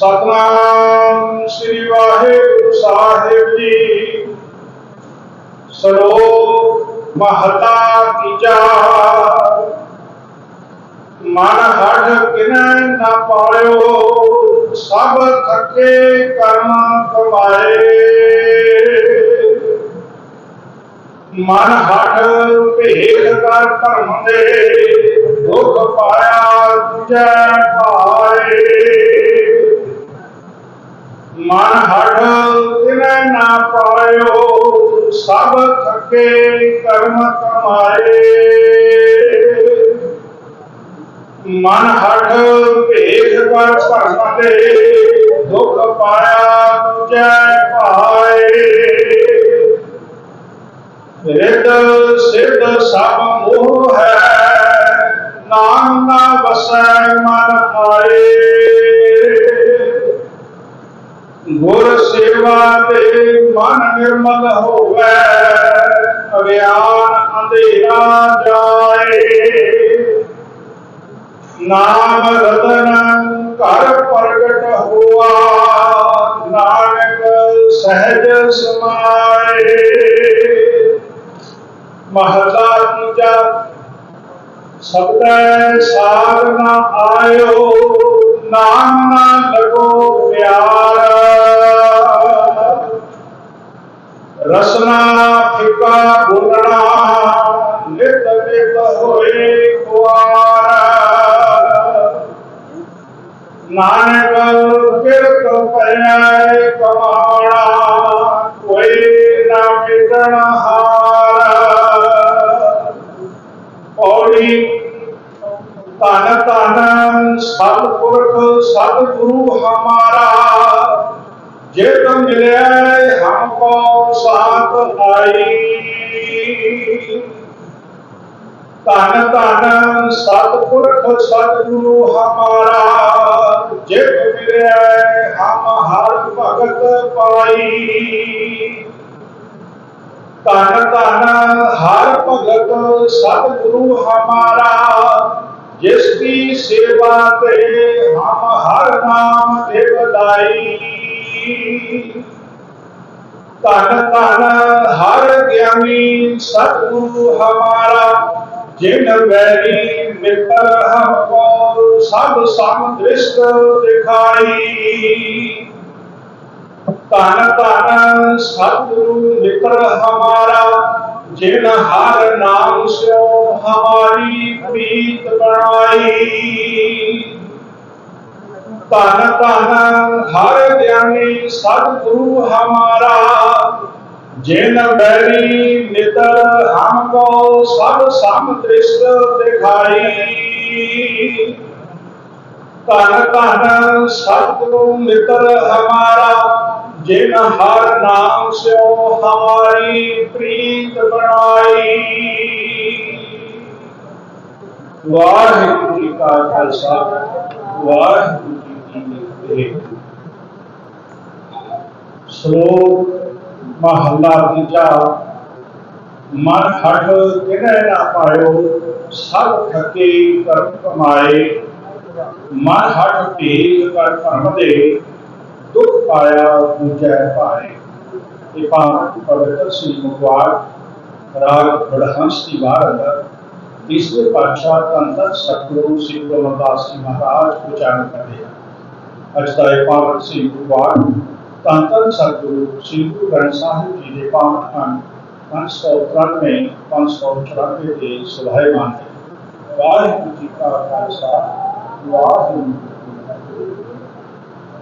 ਸਤਨਾਮ ਸ੍ਰੀ ਵਾਹਿਗੁਰੂ ਸਾਹਿਬ ਜੀ ਸਲੋਕ ਮਹਲਾ ਤੀਜਾ ਮਨ ਹੱਠ ਕਿਨੈ ਨਾ ਪਾਇਓ ਸਭ ਥੱਕੇ ਕਰਮ ਕਮਾਏ ਮਨ ਹੱਠ ਭੇਦ ਕਰ ਧਰਮ ਦੇ ਦੁੱਖ ਪਾਇਆ ਤੁਝੈ ਪਾਏ ਮਨ ਹੱਠ ਕਿਨੈ ਨਾ ਪਾਇਓ ਸਭ ਥੱਕੇ ਕਰਮ ਕਮਾਏ ਮਨ ਹੱਠ ਭੇਦ ਕਰ ਭਰਮ ਦੇ ਦੁੱਖ ਪਾਇਆ ਤੁਝੈ ਪਾਏ ਰਿਤ ਸਿੱਧ ਸਭ ਮੋਹ ਹੈ ਨਾਮ ਨਾ ਵਸੈ ਮਨ ਆਏ ਤੇ ਮਨ ਨਿਰਮਲ ਹੋਵੇ, ਅਗਿਆਨ ਅੰਧੇਰਾ ਜਾਏ। ਨਾਮ ਰਤਨ ਘਰ ਪ੍ਰਗਟ ਹੋਆ, ਨਾਨਕ ਸਹਿਜ ਸਮਾਏ। ਮਹਲਾ ਤੀਜਾ ਸਬਦੈ ਸਾਰ ਨਾ ਆਇਓ, ਨਾਮ ਨਾ ਰਸਨਾ ਫਿਕਾ ਬੋਲਣਾ ਨਿਤ ਨਿਤ ਹੋਏ ਕੁਆਰ। ਨਾਨਕ ਕਿਰਤ ਪਰਿਆਏ ਕਮਾਣਾ, ਕੋਈ ਨਾ ਮਿਟਣ ਹਾਰ। ਔੜੀ ਧਨ ਧਨ ਸਤਿਪੁਰਖ ਸਤਿਗੁਰੂ ਹਮਾਰਾ। मिले, हमको साथ आई। तन तन सतपुरख तो सतगुरु हमारा जिब मिले, हम हर भगत पाई। तन तन हर भगत सतगुरु हमारा, जिसकी सेवा ते हम हर नाम देवदाई ਧਨ ਧਨ ਹਰ ਗਿਆਨੀ ਸਤਿਗੁਰੂ ਹਮਾਰਾ, ਜਿਨ ਵੈਰੀ ਮਿੱਤਰ ਹਮਕੋ ਸਭ ਸਮ ਦ੍ਰਿਸ਼ਟ ਦਿਖਾਈ। ਧਨ ਧਨ ਸਤਿਗੁਰੂ ਮਿੱਤਰ ਹਮਾਰਾ, ਜਿਨ ਹਰ ਨਾਮ ਸਿਓ ਹਮਾਰੀ ਪ੍ਰੀਤ ਬਣਾਈ। ਧਨ ਧਨ ਹਰ ਗਿਆਨੀ ਸਤਿਗੁਰੂ ਹਮਾਰਾ ਜਿਨ ਬੈਰੀ ਮਿੱਤਰ ਹਮਕੋ ਸਭ ਸਮ ਦ੍ਰਿਸ਼ਟ ਦਿਖਾਈ ਧਨ ਧਨ ਸਤਿਗੁਰੂ ਮਿੱਤਰ ਹਮਾਰਾ ਜਿਨ ਹਰ ਨਾਮ ਸਿਓ ਹਮਾਰੀ ਪ੍ਰੀਤ ਬਣਾਈ ਵਾਹਿਗੁਰੂ ਜੀ ਕਾ ਖਾਲਸਾ ਵਾਹਿਗੁਰੂ ਜੀ ਕੀ ਫਤਿਹ ਸ਼ਲੋਕ ਮਹਲਾ ਤੀਜਾ ਮਨ ਹਟ ਕਿਹੜੇ ਨਾ ਪਾਇਓ ਸਭ ਥਕੇ ਕਰਮ ਕਮਾਏ ਮਨ ਹਟ ਭੇਦ ਕਰ ਭਰਮ ਦੇ ਦੁੱਖ ਪਾਇਆ ਦੂਜੈ ਭਾਏ ਇਹ ਪਾਵਨ ਪਵਿੱਤਰ ਸ੍ਰੀ ਮੁਖਵਾਰ ਰਾਗ ਬੜਹੰਸ ਦੀ ਵਾਰ ਅੰਦਰ ਤੀਸਰੇ ਪਾਤਸ਼ਾਹ ਧੰਨ ਧੰਨ ਸਤਿਗੁਰੂ ਸ੍ਰੀ ਗੁਰੂ ਅਮਰਦਾਸ ਜੀ ਮਹਾਰਾਜ ਉਚਾਰਨ ਕਰਦੇ ਹਨ ਅੱਜ ਦਾ ਇਹ ਪਾਵਨ ਸ੍ਰੀ ਮੁਖਵਾਰ ਧੰਨ ਧੰਨ ਸਤਿਗੁਰੂ ਸ੍ਰੀ ਗੁਰੂ ਗ੍ਰੰਥ ਸਾਹਿਬ ਜੀ ਦੇ ਪਾਵਨ ਹਨ 593 594 ਦੇ ਸੁਭਾਇਮਾਨ ਹੈ ਵਾਹਿਗੁਰੂ ਜੀ ਕਾ ਖਾਲਸਾ, ਵਾਹਿਗੁਰੂ